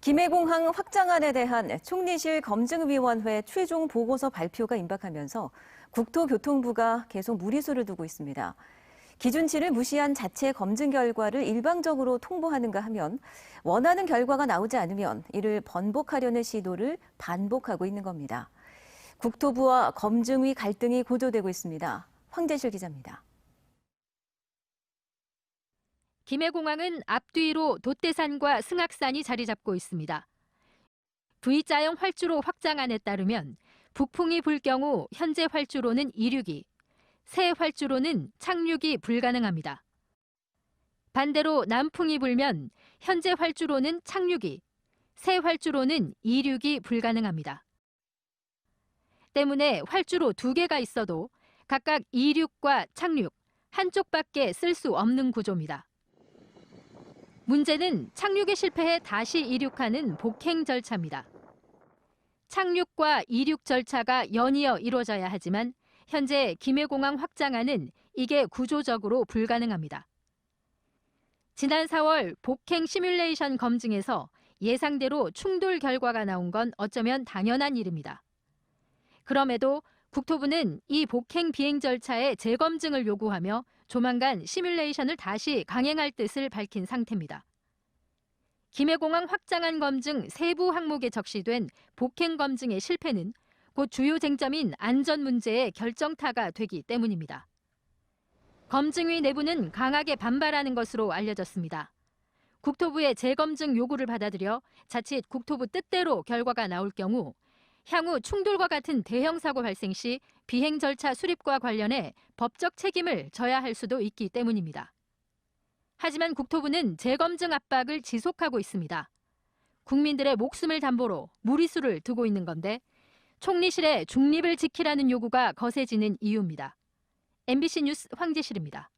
김해공항 확장안에 대한 총리실 검증위원회 최종 보고서 발표가 임박하면서 국토교통부가 계속 무리수를 두고 있습니다. 기준치를 무시한 자체 검증 결과를 일방적으로 통보하는가 하면 원하는 결과가 나오지 않으면 이를 번복하려는 시도를 반복하고 있는 겁니다. 국토부와 검증위 갈등이 고조되고 있습니다. 황재실 기자입니다. 김해공항은 앞뒤로 돛대산과 승악산이 자리 잡고 있습니다. V자형 활주로 확장안에 따르면 북풍이 불 경우 현재 활주로는 이륙이, 새 활주로는 착륙이 불가능합니다. 반대로 남풍이 불면 현재 활주로는 착륙이, 새 활주로는 이륙이 불가능합니다. 때문에 활주로 두 개가 있어도 각각 이륙과 착륙 한쪽밖에 쓸 수 없는 구조입니다. 문제는 착륙에 실패해 다시 이륙하는 복행 절차입니다. 착륙과 이륙 절차가 연이어 이루어져야 하지만 현재 김해공항 확장안은 이게 구조적으로 불가능합니다. 지난 4월 복행 시뮬레이션 검증에서 예상대로 충돌 결과가 나온 건 어쩌면 당연한 일입니다. 그럼에도 국토부는 이 복행 비행 절차의 재검증을 요구하며 조만간 시뮬레이션을 다시 강행할 뜻을 밝힌 상태입니다. 김해공항 확장안 검증 세부 항목에 적시된 복행 검증의 실패는 곧 주요 쟁점인 안전 문제의 결정타가 되기 때문입니다. 검증위 내부는 강하게 반발하는 것으로 알려졌습니다. 국토부의 재검증 요구를 받아들여 자칫 국토부 뜻대로 결과가 나올 경우 향후 충돌과 같은 대형 사고 발생 시 비행 절차 수립과 관련해 법적 책임을 져야 할 수도 있기 때문입니다. 하지만 국토부는 재검증 압박을 지속하고 있습니다. 국민들의 목숨을 담보로 무리수를 두고 있는 건데 총리실의 중립을 지키라는 요구가 거세지는 이유입니다. MBC 뉴스 황재실입니다.